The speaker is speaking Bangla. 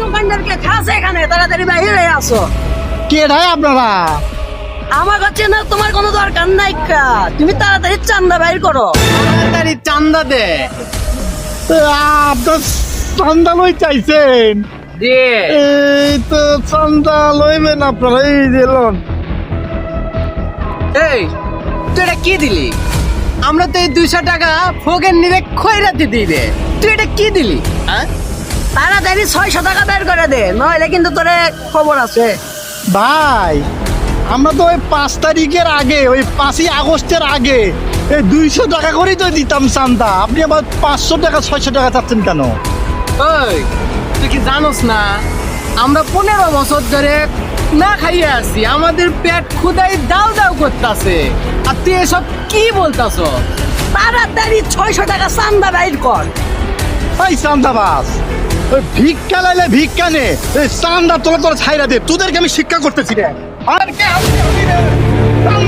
দোকানদারকে খাস এখানে তাড়াতাড়ি বাইরে আসো। কে ঢাই আপনারা? আমার কাছে না তোমার কোনো দরকার নাই তুমি তাড়াতাড়ি চান্দা বাইর করো। তাড়াতাড়ি চান্দা দে। আপনার চান্দা লই চাইছেন? দে এই তো চান্দা লইবেন আপনারা এই যে লোন। এই তুই এটা কি দিলি? আমরা তো এই দুইশো টাকা ফোকের নিরে খয়রাতে দিবে তুই এটা কি দিলি হ্যাঁ? তাড়াতাড়ি ছয়শো টাকা বের করে দে নইলে কিন্তু তোরে খবর আছে। ভাই আমরা তো ওই পাঁচ তারিখের আগে ওই পাঁচই আগস্টের আগে এই দুইশো টাকা করেই তো দিতাম চান্দা আপনি আবার পাঁচশো টাকা ছয়শো টাকা চাচ্ছেন কেন? ওই তুই কি জানোস না? আমরা পনেরো বছর ধরে না খাইয়ে আসছি আমাদের পেট খুদাই দাও দাও করতেছে। আর তুই এসব কি বলতাছ? তাড়াতাড়ি ছয়শো টাকা চান্দা বাইর কর। এই চান্দাবাস ওই ভিক্ষা লাইলে ভিক্ষা নে। চান্দা তোলা তোলা ছাইরা দে। তোদেরকে আমি শিক্ষা করতেছি। রে আর কে? আমি-